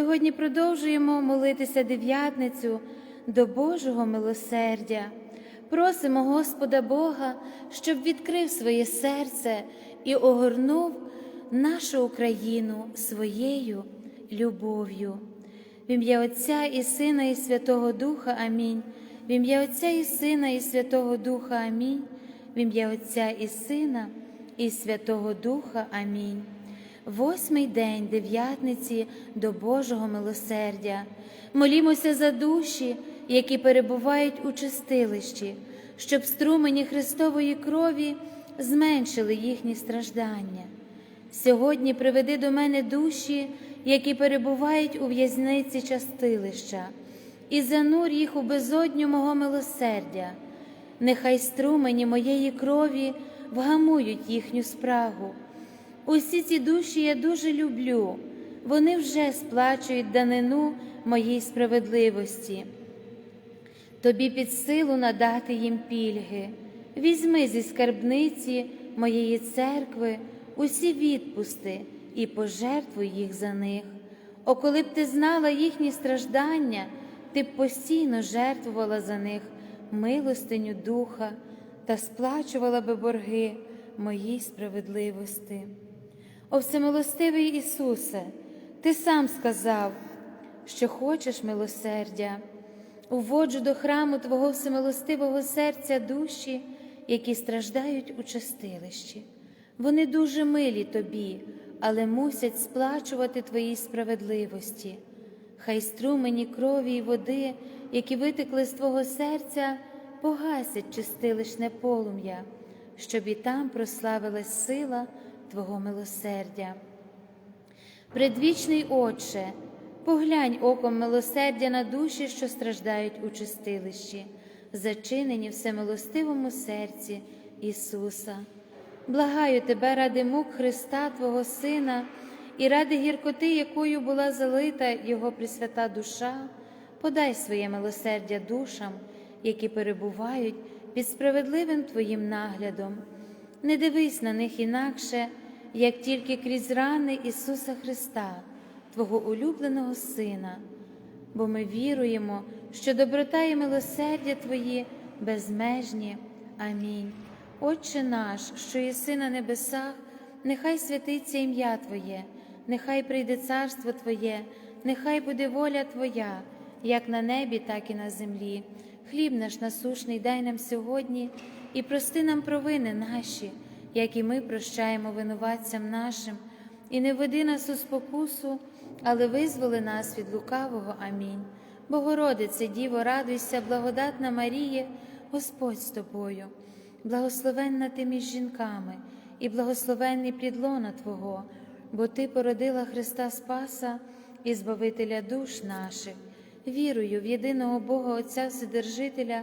сьогодні продовжуємо молитися дев'ятницю до Божого милосердя. Просимо Господа Бога, щоб відкрив своє серце і огорнув нашу Україну своєю любов'ю. В ім'я Отця і Сина, і Святого Духа Амінь. В ім'я Отця і Сина, і Святого Духа Амінь. В ім'я Отця і Сина, і Святого Духа Амінь. Восьмий день дев'ятниці до Божого милосердя. Молімося за душі, які перебувають у чистилищі, щоб струмені Христової крові зменшили їхні страждання. Сьогодні приведи до мене душі, які перебувають у в'язниці частилища, і занур їх у безодню мого милосердя. Нехай струмені моєї крові вгамують їхню спрагу. Усі ці душі я дуже люблю, вони вже сплачують данину моїй справедливості. Тобі під силу надати їм пільги, візьми зі скарбниці моєї церкви усі відпусти і пожертвуй їх за них. О, коли б ти знала їхні страждання, ти б постійно жертвувала за них милостиню духа та сплачувала би борги моїй справедливості. О всемилостивий Ісусе, Ти сам сказав, що хочеш милосердя, уводжу до храму Твого всемилостивого серця душі, які страждають у чистилищі. Вони дуже милі тобі, але мусять сплачувати Твоїй справедливості. Хай струмені крові й води, які витекли з Твого серця, погасять чистилищне полум'я, щоб і там прославилась сила Твого милосердя. Предвічний Отче, поглянь оком милосердя на душі, що страждають у чистилищі, зачинені всемилостивому серці Ісуса. Благаю Тебе ради мук Христа, Твого Сина, і ради гіркоти, якою була залита Його присвята душа, подай своє милосердя душам, які перебувають під справедливим Твоїм наглядом. Не дивись на них інакше, як тільки крізь рани Ісуса Христа, Твого улюбленого Сина, бо ми віруємо, що доброта і милосердя Твої безмежні. Амінь. Отче наш, що єси на небесах, нехай святиться ім'я Твоє, нехай прийде царство Твоє, нехай буде воля Твоя, як на небі, так і на землі. Хліб наш насушний дай нам сьогодні і прости нам провини наші, як і ми прощаємо винуватцям нашим, і не веди нас у спокусу, але визволи нас від лукавого. Амінь. Богородице, Діво, радуйся, благодатна Маріє, Господь з тобою, благословенна ти між жінками, і благословенний плідлона Твого, бо Ти породила Христа Спаса і Збавителя душ наших. Вірую в єдиного Бога Отця Вседержителя,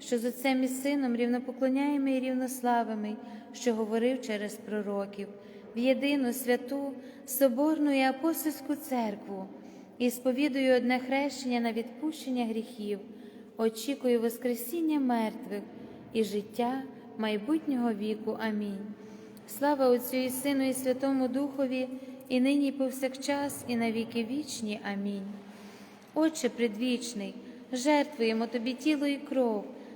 що з Отцем і Сином рівнопоклоняємо і рівнославими, що говорив через пророків, в єдину святу, Соборну і апостольську церкву, і сповідую одне хрещення на відпущення гріхів, очікую Воскресіння мертвих і життя майбутнього віку. Амінь. Слава Отцю і Сину, і Святому Духові, і нині, і повсякчас, і на віки вічні. Амінь. Отче предвічний жертвуємо Тобі тіло і кров,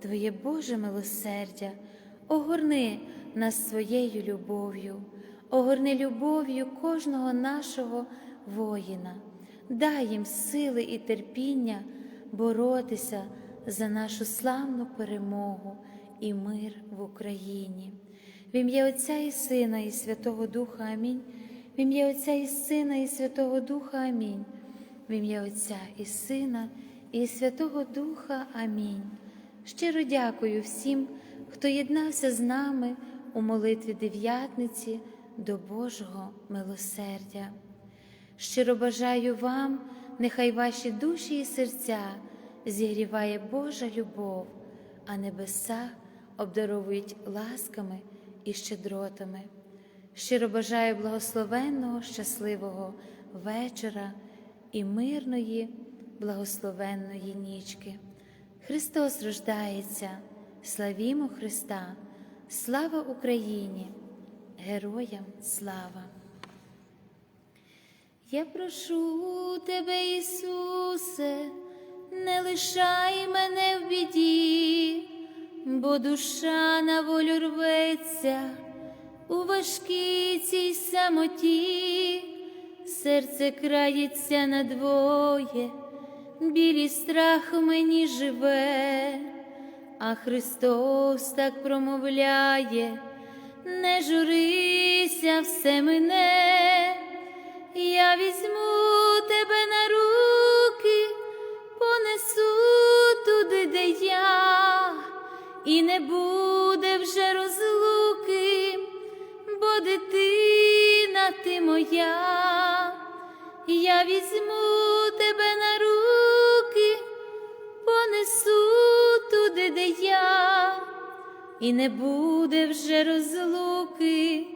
Твоє Боже милосердя, огорни нас своєю любов'ю, огорни любов'ю кожного нашого воїна, дай їм сили і терпіння боротися за нашу славну перемогу і мир в Україні. В ім'я Отця і Сина, і Святого Духа Амінь. В ім'я Отця і Сина, і Святого Духа Амінь. В ім'я Отця і Сина, і Святого Духа Амінь. Щиро дякую всім, хто єднався з нами у молитві дев'ятниці до Божого милосердя. Щиро бажаю вам, нехай ваші душі і серця зігріває Божа любов, а небеса обдаровують ласками і щедротами. Щиро бажаю благословенного, щасливого вечора і мирної, благословенної нічки. Христос рождається, славімо Христа, слава Україні, героям слава! Я прошу тебе, Ісусе, не лишай мене в біді, бо душа на волю рветься. У важкій цій самоті, серце крається надвоє, білі страх мені живе, а Христос так промовляє, не журися, все мене, я візьму тебе на руки, понесу туди, де я, і не буде вже розлуки, бо дитина ти моя, я візьму тебе на понесу туди, де я, і не буде вже розлуки,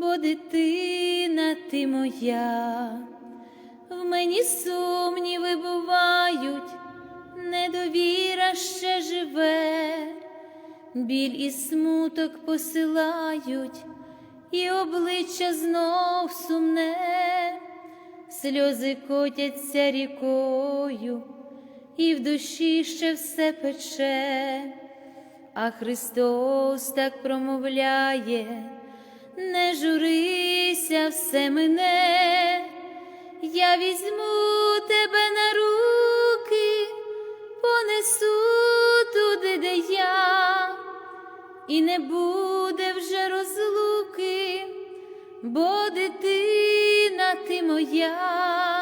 бо дитина ти моя, в мені сумніви бувають, недовіра ще живе, біль і смуток посилають, і обличчя знов сумне, сльози котяться рікою, і в душі ще все пече, а Христос так промовляє, не журися, все мене, я візьму тебе на руки, понесу туди, де я, і не буде вже розлуки, бо дитина ти моя,